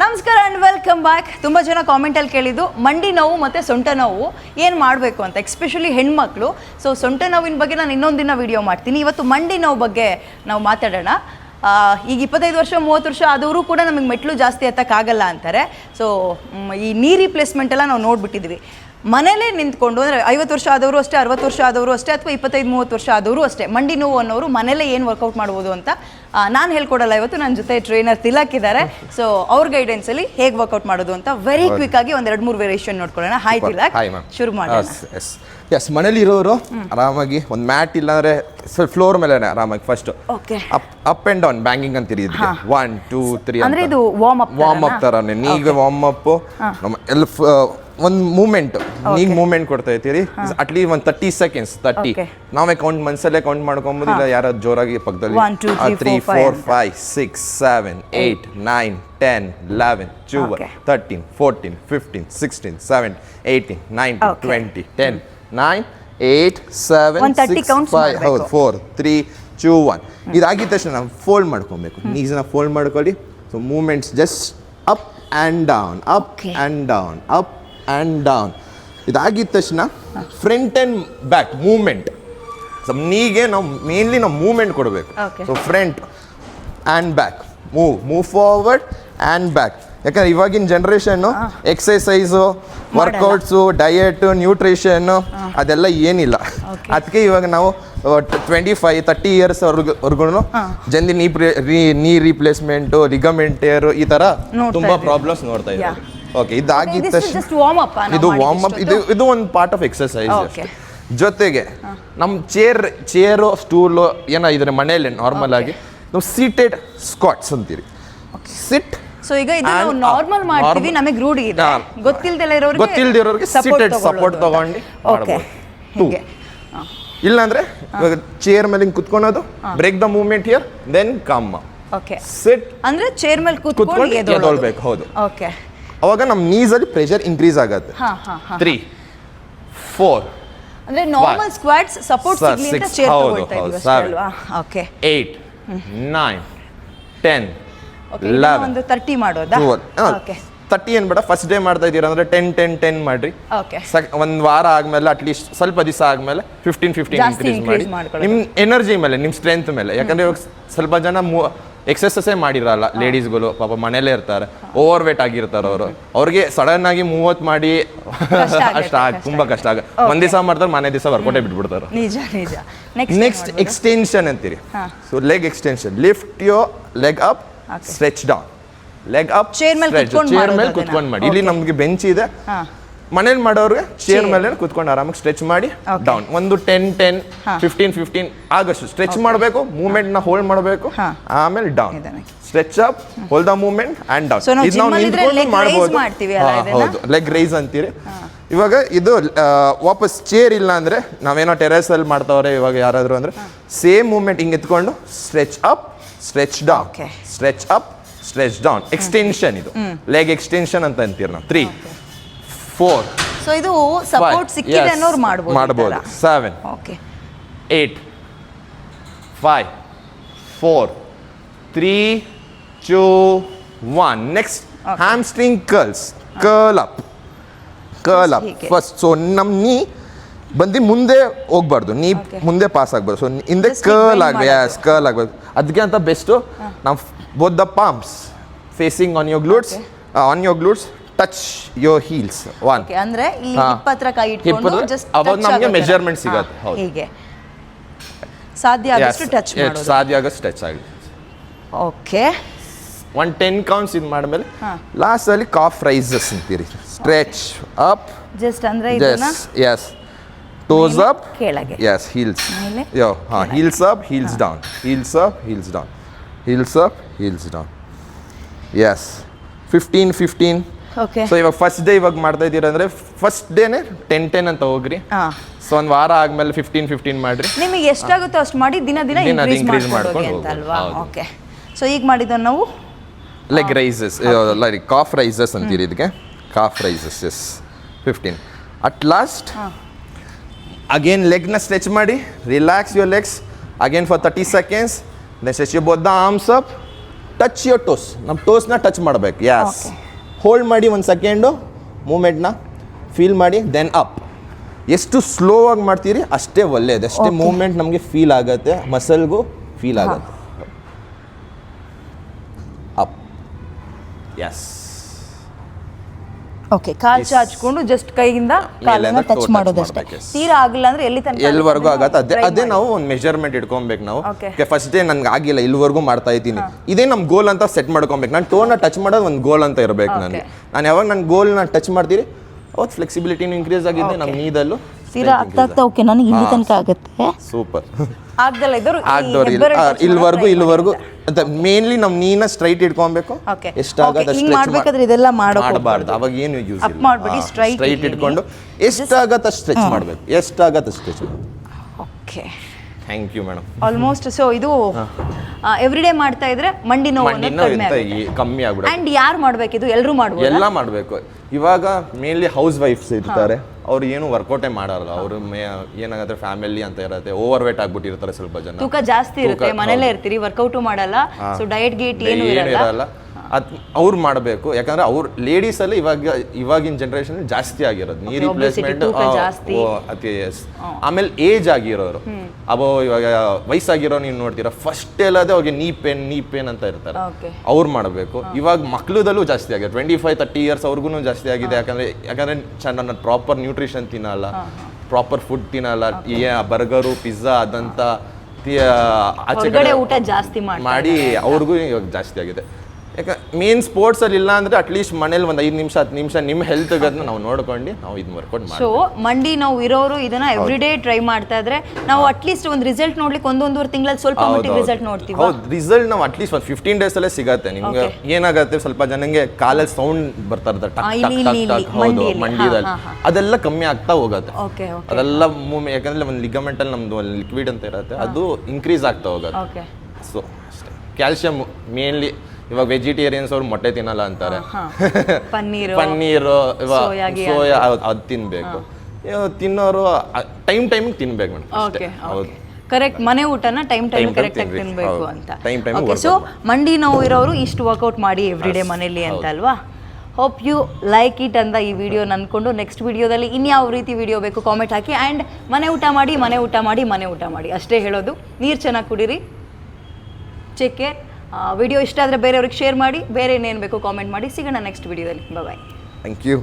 ನಮಸ್ಕಾರ and welcome back ತುಂಬ ಜನ ಕಾಮೆಂಟಲ್ಲಿ ಕೇಳಿದ್ದು, ಮಂಡಿ ನೋವು ಮತ್ತು ಸೊಂಟ ನೋವು, ಏನು ಮಾಡಬೇಕು ಅಂತ ಎಕ್ಸ್ಪೆಷಲಿ ಹೆಣ್ಮಕ್ಳು. ಸೊ ಸೊಂಟ ನೋವಿನ ಬಗ್ಗೆ ನಾನು ಇನ್ನೊಂದು ದಿನ ವಿಡಿಯೋ ಮಾಡ್ತೀನಿ. ಇವತ್ತು ಮಂಡಿ ನೋವು ಬಗ್ಗೆ ನಾವು ಮಾತಾಡೋಣ. ಈಗ ಇಪ್ಪತ್ತೈದು ವರ್ಷ, ಮೂವತ್ತು ವರ್ಷ ಆದವರು ಕೂಡ ನಮಗೆ ಮೆಟ್ಲು ಜಾಸ್ತಿ ಎತ್ತಕ್ಕಾಗಲ್ಲ ಅಂತಾರೆ. ಸೊ ಈ ನೀ ರಿಪ್ಲೇಸ್ಮೆಂಟ್ ಎಲ್ಲ ನಾವು ನೋಡ್ಬಿಟ್ಟಿದ್ವಿ. ಮನೇಲೇ ನಿಂತ್ಕೊಂಡು ಅಂದರೆ ಐವತ್ತು ವರ್ಷ ಆದವರು ಅಷ್ಟೇ ಅರವತ್ತು ವರ್ಷ ಆದವರು ಅಷ್ಟೇ ಅಥವಾ ಇಪ್ಪತ್ತೈದು ಮೂವತ್ತು ವರ್ಷ ಆದವರು ಅಷ್ಟೇ ಮಂಡಿ ನೋವು ಅನ್ನೋರು ಮನೇಲೆ ಏನು ವರ್ಕೌಟ್ ಮಾಡ್ಬೋದು ಅಂತ ನಾನು ಹೇಳ್ಕೊಡಲ್ಲ ಇವತ್ತು ನನ್ನ ಜೊತೆ ಟ್ರೈನರ್ ತಿಲಕ್ ಇದ್ದಾರೆ ಸೊ ಅವ್ರ ಗೈಡೆನ್ಸಲ್ಲಿ ಹೇಗೆ ವರ್ಕೌಟ್ ಮಾಡೋದು ಅಂತ ವೆರಿ ಕ್ವಿಕ್ ಆಗಿ ಒಂದು ಎರಡು ಮೂರು ವೇರಿಯೇಷನ್ ನೋಡ್ಕೊಳ್ಳೋಣ. ಹಾಯ್ ತಿಲಕ್. ಶುರು ಮಾಡೋಣ. ಎಸ್ ಎಸ್ ಮನೇಲಿ ಇರೋರು ಆರಾಮಾಗಿ ಒಂದು ಮ್ಯಾಟ್ ಇಲ್ಲಾಂದ್ರೆ ಫ್ಲೋರ್ ಮೇಲೆ ಆರಾಮಾಗಿ first up up and down banging ಅಂತ ಇದಕ್ಕೆ ಒನ್ ಟೂ ತ್ರೀ ಅಂದ್ರೆ ಇದು ವಾರ್ಮ್ ಅಪ್ ವಾರ್ಮ್ ಅಪ್ ತರ ತರನೇ. ಈಗ ವಾರ್ಮ್ ಅಪ್ ನಮ್ಮ ಎಲ್ಲ ಒಂದು ಮೂಮೆಂಟ್ ಈಗ ಮೂಮೆಂಟ್ ಕೊಡ್ತಾ ಇರ್ತೀರಿ ಅಟ್ಲೀಸ್ಟ್ ಒಂದು ತರ್ಟಿ ಸೆಕೆಂಡ್ಸ್ ತರ್ಟಿ. ನಾವೇ ಕೌಂಟ್ ಮನ್ಸಲ್ಲೇ ಕೌಂಟ್ ಮಾಡ್ಕೊಂಬೋದು ಇಲ್ಲ ಯಾರು ಜೋರಾಗಿ ಪಕ್ಕದಲ್ಲಿ. Three four. Five six seven eight nine ten eleven twelve Okay. Thirteen fourteen fifteen sixteen seven eighteen nine. Twenty ten nine eight seven ಒಂದ್ 30 ಸಿಕ್ಸ್ ಫೈವ್ ಹೌದು ಫೋರ್ ತ್ರೀ ಟೂ ಒನ್ ಇದಾಗಿದ ತಕ್ಷಣ ನಾವು ಫೋಲ್ಡ್ ಮಾಡ್ಕೊಬೇಕು. ನೀಸನ್ನ ಫೋಲ್ಡ್ ಮಾಡ್ಕೊಳ್ಳಿ. So movements just up and down up. And down up and down ಇದಾಗಿದ ತಕ್ಷಣ front and back movement so ನೀಗೆ ನಾವು ಮೇನ್ಲಿ ನಾವು ಮೂಮೆಂಟ್ ಕೊಡಬೇಕು. So front and back move move forward and back ಯಾಕಂದ್ರೆ ಇವಾಗಿನ generation exercise workouts diet nutrition ಅದೆಲ್ಲ ಏನಿಲ್ಲ. ಅದಕ್ಕೆ ಇವಾಗ ನಾವು ಟ್ವೆಂಟಿ ಫೈವ್ ತರ್ಟಿ ಇಯರ್ಸ್ ಅವ್ರಿಗೂ ಜಲ್ದಿ ನೀ ರೀ- ನೀ ರೀಪ್ಲೇಸ್ಮೆಂಟು ಲಿಗಮೆಂಟೇರು ಈ ಥರ ತುಂಬ ಪ್ರಾಬ್ಲಮ್ಸ್ ನೋಡ್ತಾ ಇದ್ದಾರೆ. ಓಕೆ ಇದಾಗಿದ ತಕ್ಷಣ ಇದು ವಾರ್ಮ್ ಅಪ್ ಇದು ಇದು ಒಂದು ಪಾರ್ಟ್ ಆಫ್ ಎಕ್ಸಸೈಸ್ ಓಕೆ ಜೊತೆಗೆ ನಮ್ಮ ಚೇರ್ ಚೇರು ಸ್ಟೂಲು ಏನೋ ಇದ್ರೆ ಮನೆಯಲ್ಲಿ ನಾರ್ಮಲ್ ಆಗಿ ನಾವು ಸೀಟೆಡ್ ಸ್ಕ್ವಾಟ್ಸ್ ಅಂತೀರಿ. ಸಿಟ್ ಸೊ ಈಗ ಇದನ್ನ ನಾವು ನಾರ್ಮಲ್ ಮಾಡ್ತೀವಿ ನಮಗೆ ರೂಢಿ ಇದೆ. ಗೊತ್ತಿಲ್ಲದೆ ಇರೋರಿಗೆ ಗೊತ್ತಿಲ್ಲದೆ ಇರೋರಿಗೆ ಸಪೋರ್ಟ್ ಸಪೋರ್ಟ್ ತಗೊಂಡು ಓಕೆ. ಹೀಗೆ. ಇಲ್ಲಾಂದ್ರೆ ಚೇರ್ ಮೇಲೆ ಹಿಂಗೆ ಕುತ್ಕೊಳೋದು break the movement here then come okay sit ಅಂದ್ರೆ ಚೇರ್ ಮೇಲೆ ಕೂತ್ಕೊಂಡು ಎದ್ದೇಳೋದು ಹೌದು. ಓಕೆ ಅವಾಗ ನಮ್ಮ ಅಲ್ಲಿ ಪ್ರೆಷರ್ ಇನ್ಕ್ರೀಸ್ ಆಗುತ್ತೆ. ಹಾ ಹಾ ಹಾ ತ್ರೀ ಫೋರ್ ಅಂದ್ರೆ ನಾರ್ಮಲ್ ಸ್ಕ್ವಾಟ್ಸ್ ಸಪೋರ್ಟ್ ಸಿಗ್ಲಿ ಅಂತ six, ಚೇರ್ ಹೌದು, ತಗೊಳ್ತಾ ಇದೀವಿ ಅಷ್ಟೇ ಅಲ್ವಾ? ಓಕೆ ಏಯ್ಟ್ ನೈನ್ ಟೆನ್ ಒಂದು ತರ್ಟಿ ಮಾಡೋದಾ? ಓಕೆ ತರ್ಟಿ ಏನ್ ಬೇಡ ಫಸ್ಟ್ ಡೇ ಮಾಡ್ತಾ ಇದ್ದೀರಾ ಅಂದ್ರೆ ಟೆನ್ ಟೆನ್ ಟೆನ್ ಮಾಡ್ರಿ. ಓಕೆ ಸಕ್ ಒಂದು ವಾರ ಆದ್ಮೇಲೆ ಅಟ್ಲೀಸ್ಟ್ ಸ್ವಲ್ಪ ದಿವಸ ಆದ್ಮೇಲೆ ಫಿಫ್ಟೀನ್ ಫಿಫ್ಟೀನ್ ಇನ್ಕ್ರೀಸ್ ಮಾಡಿ. ನಿಮ್ಮ ಎನರ್ಜಿ ಮೇಲೆ ನಿಮ್ಮ ಸ್ಟ್ರೆಂತ್ ಮೇಲೆ. ಯಾಕಂದ್ರೆ ಇವಾಗ ಸ್ವಲ್ಪ ಜನ ಎಕ್ಸಸೈಸೇ ಮಾಡಿರಲ್ಲ ಲೇಡೀಸ್ಗಳು ಪಾಪ ಮನೇಲೇ ಇರ್ತಾರೆ ಓವರ್ ವೇಟ್ ಆಗಿರ್ತಾರೆ ಅವರು. ಅವ್ರಿಗೆ ಸಡನ್ ಆಗಿ ಮೂವತ್ ಮಾಡಿ ಕಷ್ಟ ಅಷ್ಟ ಆಗ ತುಂಬಾ ಕಷ್ಟ ಆಗ ಒಂದ್ ದಿವಸ ಮಾಡ್ತಾರೆ ಮನೆ ದಿವಸ ವರ್ಕೌಟೇ ಬಿಟ್ಬಿಡ್ತಾರೆ. ನಿಜ ನಿಜ. ನೆಕ್ಸ್ಟ್ ಎಕ್ಸ್ಟೆನ್ಷನ್ ಅಂತೀರಿ. So leg extension lift your leg up. Stretch down leg up chair ಮೇಲೆ ಕುತ್ಕೊಂಡ್ ಮಾಡಿ. ಇಲ್ಲಿ. ನಮ್ಗೆ ಬೆಂಚ್ ಇದೆ. ಮನೇಲಿ ಮಾಡೋರ್ಗೆ ಚೇರ್ Chair. ಮೇಲೆ ಕುತ್ಕೊಂಡು ಆರಾಮಾಗಿ ಸ್ಟ್ರೆಚ್ ಮಾಡಿ ಡೌನ್ ಒಂದು ಟೆನ್ ಟೆನ್. ಫಿಫ್ಟೀನ್ ಫಿಫ್ಟೀನ್ ಆಗಷ್ಟು ಸ್ಟ್ರೆಚ್ ಮಾಡಬೇಕು ಮೂವ್ಮೆಂಟ್ನ ಹೋಲ್ಡ್ ಮಾಡಬೇಕು ಆಮೇಲೆ down stretch up hold the movement and down ಇದು ನಾವು ನಿಂತ್ಕೊಂಡು ಮಾಡಬಹುದು? ಹೌದು. ಲೆಗ್ ರೈಸ್ ಅಂತೀರಿ. ಇವಾಗ ಇದು ವಾಪಸ್ ಚೇರ್ ಇಲ್ಲ ಅಂದ್ರೆ ನಾವೇನೋ ಟೆರೆಸ್ ಅಲ್ಲಿ ಮಾಡ್ತಾವ್ರೆ ಇವಾಗ ಯಾರಾದ್ರು ಅಂದ್ರೆ ಸೇಮ್ ಮೂವ್ಮೆಂಟ್ ಹಿಂಗೆ ಎತ್ಕೊಂಡು stretch up stretch down stretch up stretch down extension ಇದು. ಲೆಗ್ ಎಕ್ಸ್ಟೆನ್ಷನ್ ಅಂತ ಅಂತೀರ ನಾವು. ತ್ರೀ ಫೋರ್ ಸೊ ಇದು ಸಪೋರ್ಟ್ ಸಿಕ್ಕಿದೆ ಅನ್ನೋರು ಮಾಡ್ಬೋದು ಮಾಡ್ಬೋದು. Seven okay eight five four three two one next hamstring curls curl up curl up first so ನಮ್ಮ ನೀ ಬಂದು ಮುಂದೆ ಹೋಗ್ಬಾರ್ದು. ನೀ ಮುಂದೆ ಪಾಸ್ ಆಗ್ಬಾರ್ದು. ಸೊ ಹಿಂದೆ ಕರ್ಲ್ ಆಗಬೇಕು ಎಸ್ ಕರ್ಲ್ ಆಗಬೇಕು ಅದಕ್ಕೆ ಅಂತ ಬೆಸ್ಟು ನಾವು both the palms facing on your glutes on your glutes touch your heels one okay ಅಂದ್ರೆ ಈ ಹಾ. ಹಿಪ್ ಹತ್ರ ಕೈ ಇಟ್ಕೊಂಡು ಜಸ್ಟ್ ಅವಾಗ ನಮಗೆ ಮೆಜರ್ಮೆಂಟ್ ಸಿಗತ್ತೆ, ಹೌದು. ಹೀಗೆ. ಸಾಧ್ಯ ಆದಷ್ಟು ಟಚ್ ಮಾಡೋದು. ಸಾಧ್ಯ ಆಗೋ ಟಚ್ ಆಗಿದೆ ಓಕೆ ಒನ್ ಟೆನ್ ಕೌಂಟ್ಸ್ ಇದು ಮಾಡಿದ್ಮೇಲೆ ಲಾಸ್ಟ್ ಅಲ್ಲಿ ಕಾಫ್ ರೈಸಸ್ ಅಂತೀರಿ. ಸ್ಟ್ರೆಚ್ ಅಪ್ ಜಸ್ಟ್ ಅಂದ್ರೆ ಇದನ್ನ ಎಸ್ ಟೋಸ್ ಅಪ್ ಕೆಳಗೆ. ಎಸ್ ಹೀಲ್ಸ್ ಯೋ ಹಾ heels up heels down heels up heels down heels up heels down yes fifteen fifteen so ಇವಾಗ ಫಸ್ಟ್ ಡೇ ಇವಾಗ ಮಾಡ್ತಾ ಇದ್ದೀರಾ ಅಂದ್ರೆ ಫಸ್ಟ್ ಡೇನೆ ಟೆನ್ ಟೆನ್ ಅಂತ ಹೋಗ್ರಿ. ಸೊ ಒಂದು ವಾರ ಆದ್ಮೇಲೆ ಫಿಫ್ಟೀನ್ ಫಿಫ್ಟೀನ್ ಮಾಡ್ರಿ. ನಿಮಗೆ ಎಷ್ಟಾಗುತ್ತೋ ಅಷ್ಟು ಮಾಡಿ ದಿನ ದಿನ ಇನ್ಕ್ರೀಸ್ ಮಾಡ್ಕೊಂಡು ಅಲ್ವಾ? ಓಕೆ ಸೊ ಈಗ ಮಾಡಿದ್ದು ನಾವು leg raises like calf raises ಅಂತೀರಿ ಇದಕ್ಕೆ. Calf raises yes fifteen at last again ಲೆಗ್ನ stretch ಮಾಡಿ relax your legs again for thirty seconds then stretch you both the arms up touch your toes ನಮ್ಮ ಟೋಸ್ನ touch ಮಾಡಬೇಕು. Yes hold ಮಾಡಿ ಒಂದು second ಮೂಮೆಂಟ್ನ feel ಮಾಡಿ ದೆನ್ ಅಪ್ ಎಷ್ಟು slow ಆಗಿ ಮಾಡ್ತೀರಿ ಅಷ್ಟೇ ಒಳ್ಳೆಯದು ಅಷ್ಟೇ ಮೂಮೆಂಟ್ ನಮಗೆ ಫೀಲ್ ಆಗುತ್ತೆ ಮಸಲ್ಗೂ ಫೀಲ್ ಆಗುತ್ತೆ. ಅಪ್ ಎಸ್ ಓಕೆ ಕಾಲ್ ಚಾಚ್ಕೊಂಡು ಜಸ್ಟ್ ಕೈಯಿಂದ ಕಾಲನ್ನ ಟಚ್ ಮಾಡೋದಷ್ಟೇ. ತೀರಾ ಆಗಿಲ್ಲ ಅಂದ್ರೆ ಎಲ್ಲಿ ತನಕ ಎಲ್ಲಿವರೆಗೂ ಆಗತ್ತೆ? ಅದೇ ಅದೇ ನಾವು ಒಂದು ಮೆಜರ್ಮೆಂಟ್ ಇಟ್ಕೊಬೇಕು ನಾವು. ಓಕೆ ಫಸ್ಟ್ ಡೇ ನನ್ಗೆ ಆಗಿಲ್ಲ ಇಲ್ಲಿವರೆಗೂ ಮಾಡ್ತಾ ಇದ್ದೀನಿ. ಇದೇ ನಮ್ಮ ಗೋಲ್ ಅಂತ ಸೆಟ್ ಮಾಡ್ಕೊಬೇಕು. ನಾನು ಟೋನ ಟಚ್ ಮಾಡೋದು ಒಂದು ಗೋಲ್ ಅಂತ ಇರಬೇಕು ನನಗೆ. ನಾನು ಯಾವಾಗ ನನ್ನ ಗೋಲ್ನ ಟಚ್ ಮಾಡ್ತೀರಿ ಅವತ್ತು ಫ್ಲೆಕ್ಸಿಬಿಲಿಟಿನೂ ಇನ್ಕ್ರೀಸ್ ಆಗಿದೆ ನಮ್ಮ ನೀದಲ್ಲೂ ತೀರಾ ಆಗ್ತಾ ಆಗ್ತಾ ಓಕೆ ನನಗೆ ಇಲ್ಲಿ ತನಕ ಆಗುತ್ತೆ. ಸೂಪರ್. ಆಗ್ದಲ್ಲ ಇದ್ರು ಆಗ್ದವ್ರು touch ಇಲ್ಲಿವರೆಗೂ ಇಲ್ಲಿವರೆಗೂ ಅಂತ ಮೇನ್ಲಿ ನಮ್ಮ ನೀನ ಸ್ಟ್ರೈಟ್ ಇಟ್ಕೊಬೇಕು. ಹಿಂಗ್ ಮಾಡ್ಬೇಕಾದ್ರೆ ಇದೆಲ್ಲ ಮಾಡಬಾರ್ದು ಅವಾಗ ಏನು ಯೂಸ್ ಮಾಡ್ಬಿಡಿ, straight ಸ್ಟ್ರೈಟ್ ಇರ್ಲಿ. ಇಟ್ಕೊಂಡು ಎಷ್ಟಾಗತ್ತೆ ಸ್ಟ್ರೆಚ್ ಮಾಡಬೇಕು. ಎಷ್ಟಾಗತ್ತ stretch okay thank you madam almost so ಇದು ಎವ್ರಿ ಡೇ ಮಾಡ್ತಾ ಇದ್ರೆ ಮಂಡಿ ನೋವು ಕಮ್ಮಿ ಆಗ್ಬಿಡುತ್ತೆ. ಅಂಡ್ ಯಾರು ಇದು? ಎಲ್ಲರೂ ಮಾಡ್ಬೋದು? ಎಲ್ಲ ಮಾಡಬೇಕು. ಇವಾಗ ಮೇನ್ಲಿ ಹೌಸ್ ವೈಫ್ಸ್ ಇರ್ತಾರೆ ಅವ್ರು ಏನು ವರ್ಕೌಟೇ ಮಾಡಲ್ಲ. ಅವರು ಮೇ ಏನಾಗುತ್ತೆ ಫ್ಯಾಮಿಲಿ ಅಂತ ಇರುತ್ತೆ ಓವರ್ ವೇಟ್ ಆಗ್ಬಿಟ್ಟಿರ್ತಾರೆ ಸ್ವಲ್ಪ ಜನ. ತೂಕ ಜಾಸ್ತಿ ಇರುತ್ತೆ ಮನೇಲೇ ಇರ್ತೀರಿ ವರ್ಕೌಟು ಮಾಡಲ್ಲ. ಸೊ ಡಯಟ್ ಗೇಟ್ ಏನು ಇರಲ್ಲ. ಅದ್ ಅವ್ರು ಮಾಡಬೇಕು. ಯಾಕಂದ್ರೆ ಅವ್ರು ಲೇಡೀಸ್ ಅಲ್ಲಿ ಇವಾಗ ಇವಾಗಿನ ಜನರೇಷನ್ ಜಾಸ್ತಿ ಆಗಿರೋದು. ನೀ ರಿಪ್ಲೇಸ್ಮೆಂಟ್ ಅತಿ ಎಸ್ ಆಮೇಲೆ ಏಜ್ ಆಗಿರೋರು. ಅಬೋ ಇವಾಗ ವಯಸ್ಸಾಗಿರೋ ನೀವು ನೋಡ್ತೀರಾ ಫಸ್ಟ್ ಎಲ್ಲದೆ ಅವ್ರಿಗೆ ನೀ ಪೇನ್ ನೀ ಪೇನ್ ಅಂತ ಇರ್ತಾರೆ. ಅವ್ರು ಮಾಡಬೇಕು. ಇವಾಗ ಮಕ್ಳದಲ್ಲೂ ಜಾಸ್ತಿ ಆಗಿದೆ. ಟ್ವೆಂಟಿ ಫೈವ್ ತರ್ಟಿ ಇಯರ್ಸ್ ಅವ್ರಿಗೂ ಜಾಸ್ತಿ ಆಗಿದೆ. ಯಾಕಂದ್ರೆ ಯಾಕಂದ್ರೆ ಚೆನ್ನಾಗಿ ಪ್ರಾಪರ್ ನ್ಯೂಟ್ರಿಷನ್ ತಿನ್ನಲ್ಲ. ಪ್ರಾಪರ್ ಫುಡ್ ತಿನ್ನಲ್ಲ. ಬರ್ಗರು ಪಿಜ್ಜಾ ಅದಂತ ಆಚೆ ಕಡೆ ಊಟ ಜಾಸ್ತಿ ಮಾಡಿ ಅವ್ರಿಗೂ ಇವಾಗ ಜಾಸ್ತಿ ಆಗಿದೆ. ಮೇನ್ ಸ್ಪೋರ್ಟ್ಸ್ ಅಲ್ಲಿ ಇಲ್ಲ ಅಂದ್ರೆ ಅಟ್ಲೀಸ್ಟ್ ಮನೇಲಿ ಒಂದು ಐದು ನಿಮಿಷ ಹತ್ತು ನಿಮಿಷ ನಿಮ್ಮ ಹೆಲ್ತ್ ನಾವು ನೋಡ್ಕೊಂಡು ನಾವು ಇದು ವರ್ಕೌಟ್ ಮಾಡಿ ಸೊ ಮಂಡಿ ನಾವು ಇರೋರು ಇದನ್ನ ಎವ್ರಿ ಡೇ ಟ್ರೈ ಮಾಡ್ತಾ ಇದ್ರೆ ನಾವು ಅಟ್ಲೀಸ್ಟ್ ಒಂದು ರಿಸಲ್ಟ್ ನೋಡ್ಲಿಕ್ಕೆ ಒಂದೊಂದೂವರೆ ತಿಂಗಳಲ್ಲಿ ಸ್ವಲ್ಪ ಮಟ್ಟಿಗೆ ರಿಸಲ್ಟ್ ನೋಡ್ತೀವಿ? ಹೌದು ರಿಸಲ್ಟ್ ನಾವು ಅಟ್ಲೀಸ್ಟ್ ಒಂದು ಫಿಫ್ಟೀನ್ ಡೇಸ್ ಅಲ್ಲೇ ಸಿಗತ್ತೆ. ನಿಮ್ಗೆ ಏನಾಗುತ್ತೆ ಸ್ವಲ್ಪ ಜನಂಗೆ ಕಾಲಲ್ಲಿ ಸೌಂಡ್ ಬರ್ತಾ ಇರ್ತಾರೆ ಟಕ್ ಟಕ್ ಟಕ್ ಟಕ್ ಹೌದು ಮಂಡಿಯಲ್ಲಿ. ಮಂಡಿದಲ್ಲಿ ಅದೆಲ್ಲ ಕಮ್ಮಿ ಆಗ್ತಾ ಹೋಗುತ್ತೆ. ಅದೆಲ್ಲ ಯಾಕಂದ್ರೆ ಒಂದು ಲಿಗಮೆಂಟ್ ಅಲ್ಲಿ ನಮ್ದು ಲಿಕ್ವಿಡ್ ಅಂತ ಇರುತ್ತೆ. ಅದು ಇನ್ಕ್ರೀಸ್ ಆಗ್ತಾ ಹೋಗುತ್ತೆ. ಸೊ ಅಷ್ಟೇ. ಕ್ಯಾಲ್ಸಿಯಂ ಮೇನ್ಲಿ ಇವಾಗ ವೆಜಿಟೇರಿಯನ್ಸ್ ಅವ್ರು ಮೊಟ್ಟೆ ತಿನ್ನಲ್ಲ ಅಂತಾರೆ. ಪನ್ನೀರ್ ಪನ್ನೀರು ಸೋಯಾ ಅದು ತಿನ್ಬೇಕು. ತಿನ್ನೋರು ಟೈಮ್ ಟೈಮ್ ತಿನ್ಬೇಕು ಮೇಡಮ್ ಕರೆಕ್ಟ್ ಮನೆ ಊಟನ ಟೈಮ್ ಟೈಮ್ ಕರೆಕ್ಟ್ ಆಗಿ ತಿನ್ಬೇಕು. ಅಂತ. ಸೊ ಮಂಡಿ. ನೋವು ಇರೋರು ಇಷ್ಟು ವರ್ಕೌಟ್ ಮಾಡಿ ಎವ್ರಿ ಡೇ ಮನೇಲಿ ಅಂತ ಅಲ್ವಾ ಹೋಪ್ ಯು ಲೈಕ್ ಇಟ್ ಅಂತ ಈ ವಿಡಿಯೋ ನನ್ಕೊಂಡು ನೆಕ್ಸ್ಟ್ ವಿಡಿಯೋದಲ್ಲಿ ಇನ್ಯಾವ ರೀತಿ ವಿಡಿಯೋ ಬೇಕು ಕಾಮೆಂಟ್ ಹಾಕಿ ಆ್ಯಂಡ್ ಮನೆ ಊಟ ಮಾಡಿ ಮನೆ ಊಟ ಮಾಡಿ ಮನೆ ಊಟ ಮಾಡಿ. ಅಷ್ಟೇ ಹೇಳೋದು. ನೀರು ಚೆನ್ನಾಗಿ ಕುಡೀರಿ. ಚೆಕ್ ಕೇರ್ ವಿಡಿಯೋ ಇಷ್ಟ ಆದರೆ ಬೇರೆಯವ್ರಿಗೆ ಶೇರ್ ಮಾಡಿ, ಬೇರೆ ಏನೇನು ಬೇಕು ಕಾಮೆಂಟ್ ಮಾಡಿ. ಸಿಗೋಣ ನೆಕ್ಸ್ಟ್ ವಿಡಿಯೋದಲ್ಲಿ ಬಾಯ್ ಥ್ಯಾಂಕ್ ಯು